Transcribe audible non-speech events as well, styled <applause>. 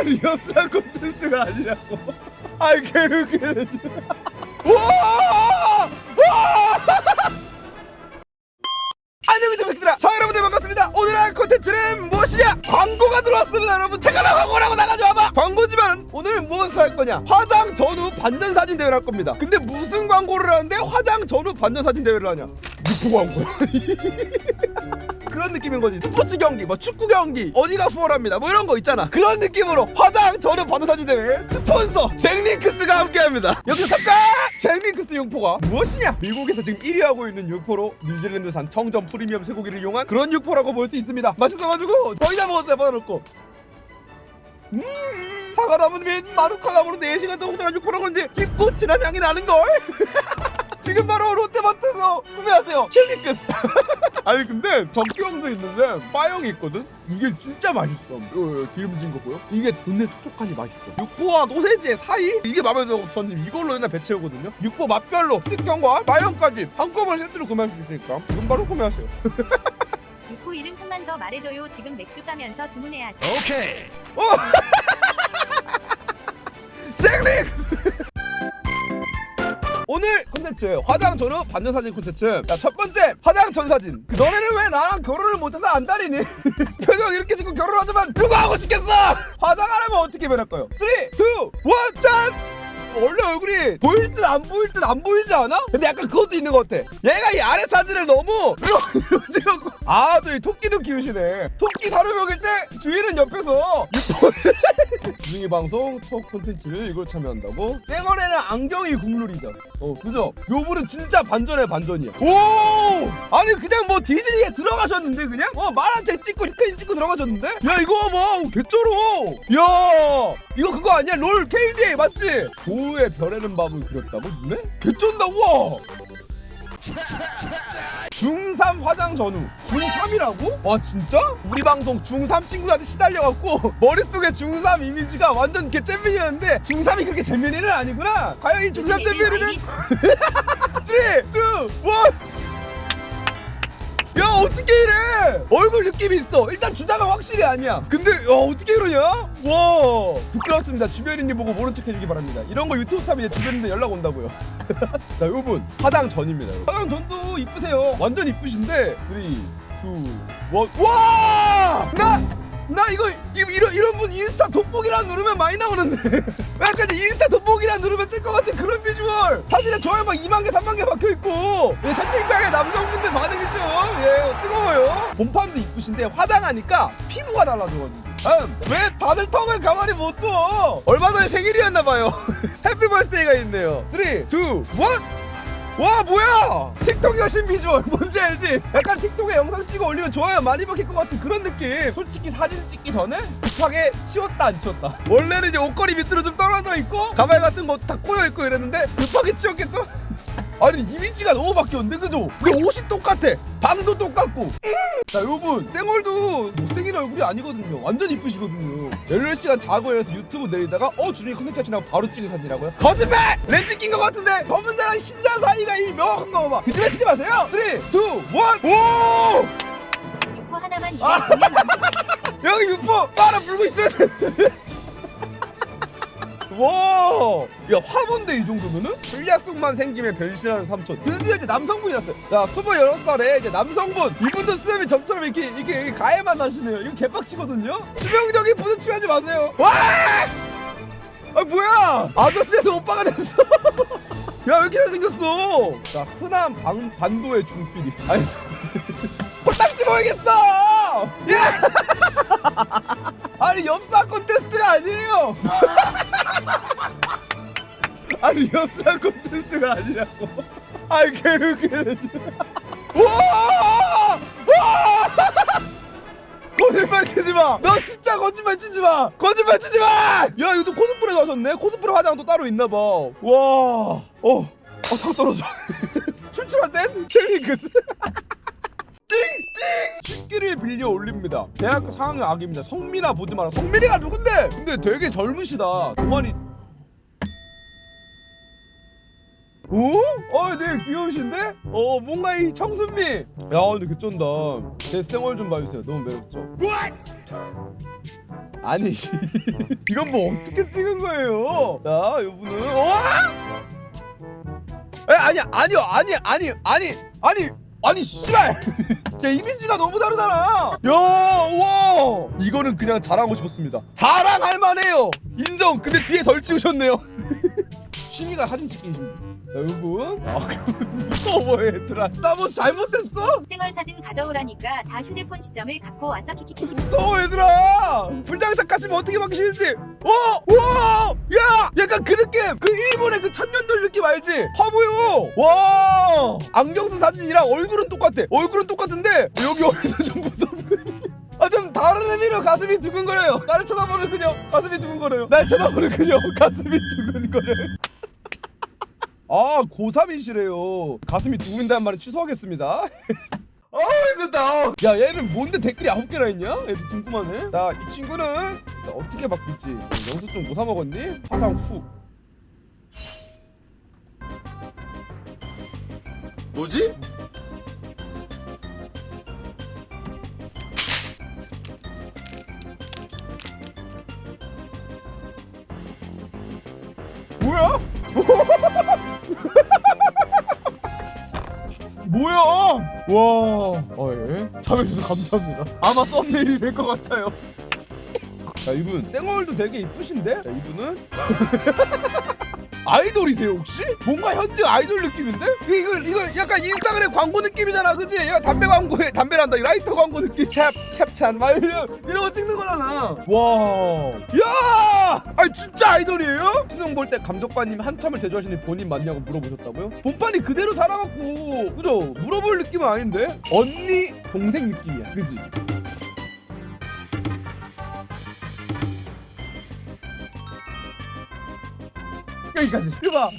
아니 영상 콘텐츠가 아니라고. 아이 개웃기네 와! 와! 안녕히 계십니까 자 여러분들 반갑습니다. 오늘 할 콘텐츠는 무엇이냐? 광고가 들어왔습니다 여러분. 잠깐만 광고라고 나가지 마봐. 광고지만 오늘 무엇을 할 거냐? 화장 전후 반전 사진 대회를 할 겁니다. 근데 무슨 광고를 하는데 화장 전후 반전 사진 대회를 하냐? 유포 광고 <laughs> 그런 느낌인 거지. 스포츠 경기 뭐 축구 경기 어디가 후원합니다. 뭐 이런 거 있잖아. 그런 느낌으로 화장 반전 사진 대회 스폰서 잭링크스가 함께합니다. 여기서 잠깐 잭링크스 육포가 무엇이냐? 미국에서 지금 1위 하고 있는 육포로 뉴질랜드산 청정 프리미엄 쇠고기를 이용한 그런 육포라고 볼 수 있습니다. 맛있어가지고 거의 다 먹었어요 받아놓고. 음 사과나무 및 마루카나무로 4시간 동안 후련한 육포라고 하는데 깊고 진한 향이 나는걸? 지금 바로 롯데마트에서 구매하세요. 칠리크스 <laughs> 아니 근데 적경도 있는데 빠영이 있거든? 이게 진짜 맛있어. 요, 요, 기름진 거고요 이게 존내 촉촉하니 맛있어. 육포와 소세지의 사이? 이게 마음에 들어. 저는 이걸로 맨날 배 채우거든요. 육포 맛별로 특경과 빠영까지 한꺼번에 세트로 구매할 수 있으니까 지금 바로 구매하세요. <laughs> 육호 이름 한만 더 말해줘요. 지금 맥주 까면서 주문해야 돼. <laughs> 잭릭스 오늘 콘텐츠 화장 전후 반전 사진 콘텐츠. 자, 첫 번째 화장 전 사진. 그 너네는 왜 나랑 결혼을 못해서 안 다니니? <laughs> 표정 이렇게 짓고 결혼하지만 누가 하고 싶겠어? <laughs> 화장 안 하면 어떻게 변할까요? 3 2 1 짠! 원래 얼굴이 보일 듯 안 보일 듯 안 보이지 않아? 근데 약간 그것도 있는 것 같아. 얘가 이 아래 사진을 너무 이러고 아 저기 토끼도 키우시네. 토끼 사료 먹일 때 주인은 옆에서 <laughs> 중이 방송 첫 콘텐츠를 이걸 참여한다고? 쌩얼에는 안경이 국룰이죠. 어, 그죠? 요분은 진짜 반전의 반전이야. 오! 아니 그냥 뭐 디즈니에 들어가셨는데 그냥? 어, 만화책 찍고 스크린 찍고 들어가셨는데? 야 이거 뭐 개쩔어! 야 이거 그거 아니야? 롤 KDA 맞지? 고우의 별에는 밥을 그렸다고 눈에? 개쩐다 우와! 중3 화장 전후 중3이라고? 와 진짜? 우리 방송 중3 친구한테 시달려갖고 <laughs> 머릿속에 중3 이미지가 완전 개잼민이었는데 중3이 그렇게 재민이는 아니구나 과연 이 중3 잼민이는 3, 2, 1야 어떻게 이래? 얼굴 느낌이 있어. 일단 주자가 확실히 아니야. 근데 야 어떻게 이러냐? 와 부끄럽습니다. 주변인이 보고 모른 척 해주기 바랍니다. 이런 거 유튜브 타면 이제 주변인들 연락 온다고요. <laughs> 자 요분. 화장 전입니다. 화장 전도 이쁘세요. 완전 이쁘신데 3 2 1 와! 나! 나 이거 이, 이런 이런 분 인스타 돋보기란 누르면 많이 나오는데. <laughs> 약간 인스타 돋보기란 누르면 뜰 것 같은 그런 비주얼. 사진에 좋아요 막 2만 개 3만 개 박혀 있고 예, 채팅창에 남성분들 본판도 이쁘신데 화장하니까 피부가 음, 왜 다들 턱을 가만히 못 둬? 얼마 전에 생일이었나 봐요. <laughs> 해피 벌스데이가 있네요. 3 2 1 와 뭐야? 틱톡 여신 비주얼. <laughs> 뭔지 알지? 약간 틱톡에 영상 찍어 올리면 좋아요 많이 박힐 것 같은 그런 느낌. 솔직히 사진 찍기 전에 급하게 치웠다 안 치웠다. 원래는 이제 옷걸이 밑으로 좀 떨어져 있고 가발 같은 거다 꼬여 있고 이랬는데 급하게 치웠겠죠? 아니 이미지가 너무 바뀌었는데 그죠? 근데 옷이 똑같아 방도 똑같고 자 요분 쌩얼도 못생긴 얼굴이 아니거든요 완전 이쁘시거든요 16시간 자고 일어나서 유튜브 내리다가 어 주중에 컨텐츠 지나고 바로 찍은 사진이라고요? 거짓말! 렌즈 낀 것 같은데 검은 데랑 흰자 사이가 이 명확한 거 봐봐 거짓말 치지 마세요 3 2 1 오! 육호 하나만 입에 아. 보면 안 돼. 여기 유포 빨아 불고 있어야 야 화분데 이 정도면은? 불약속만 생기면 변신하는 삼촌. 드디어 이제 남성분이 났어요. 야 26살에 이제 남성분. 이분도 수염이 점처럼 이렇게 이렇게, 가해만 나시네요. 이거 개빡치거든요? 치명적인 부도 취하지 마세요. 와! 아 뭐야! 아저씨에서 오빠가 됐어. <laughs> 야 왜 이렇게 잘생겼어? 자 흔한 방, 반도의 중삐리 아니 <laughs> 코딱 집어야겠어! 야! <laughs> 아니 엽사 콘테스트가 아니에요 아니 엽사 콘테스트가 아니라고 아이 개웃기네 와! 와! 거짓말 치지 마! 너 진짜 거짓말 치지 마! 거짓말 치지 마! 야 이거 또 코스프레도 하셨네? 코스프레 화장도 따로 있나 봐. 와, 어, 어, 당 떨어져. <laughs> 출출할 땐 쉐이크스. 띵띵! 식기를 빌려 올립니다. 대학교 4학년 아기입니다. 성민아 보지 마라. 성민이가 누군데? 근데 되게 젊으시다. 동안이. 오? 어, 네, 귀여우신데? 어, 뭔가 이 청순미. 야, 근데 개쩐다. 제 쌩얼 좀 봐주세요. 너무 매력죠? 아니 <laughs> 이건 뭐 어떻게 찍은 거예요? 자 이분은 어? 에 아니야 아니요 아니 아니 아니 아니 아니 씨발 <laughs> 야 이미지가 너무 다르잖아 야 우와 이거는 그냥 자랑하고 싶었습니다 자랑할 만해요 인정 근데 뒤에 덜 찍으셨네요 <laughs> 취미가 사진 찍기십니다 자 여러분. 아 무서워 얘들아. 나 뭐 잘못했어? 생활 사진 가져오라니까 다 휴대폰 시점을 갖고 와서 키키키. 무서워 얘들아. 불장착 가시면 어떻게 바뀌시는지. 어? 와! 야! 약간 그 느낌! 그 일본의 그 천년돌 느낌 알지? 화보요! 와! 안경 쓴 사진이랑 얼굴은 똑같아. 얼굴은 똑같은데 여기 어디서 좀 무서워 아좀 다른 의미로 가슴이 두근거려요. 나를 쳐다보는 그녀. 가슴이 두근거려요. 날 쳐다보는 그녀. 가슴이 두근거려요 아 고3이시래요 가슴이 두근다는 말은 취소하겠습니다 아 <laughs> 힘들다 야 얘는 뭔데 댓글이 아홉 개나 있냐? 얘도 궁금하네 자이 친구는 자, 어떻게 바뀔지 영수 증 뭐 사 먹었니? 화당 후 뭐지? 뭐야? <laughs> 와, 아 예. 참여해주셔서 감사합니다. 아마 썸네일이 될 것 같아요. 자 이분 땡얼도 되게 이쁘신데? 자 이분은 <laughs> 아이돌이세요 혹시? 뭔가 현재 아이돌 느낌인데? 이거 이거 약간 인스타그램 광고 느낌이잖아, 그지? 얘가 담배 광고에 담배란다, 라이터 광고 느낌. 캡 캡찬 막 이런 이런 거 찍는 거잖아. 와, 야, 아니 진짜 아이돌이에요? 수능 볼 때 감독관님 한참을 대조하시는 본인 맞냐고 물어보셨다고요? 본판이 그대로 살아갖고 그죠? 물어볼 느낌은 아닌데? 언니 동생 느낌이야, 그지? 여기까지. 이봐.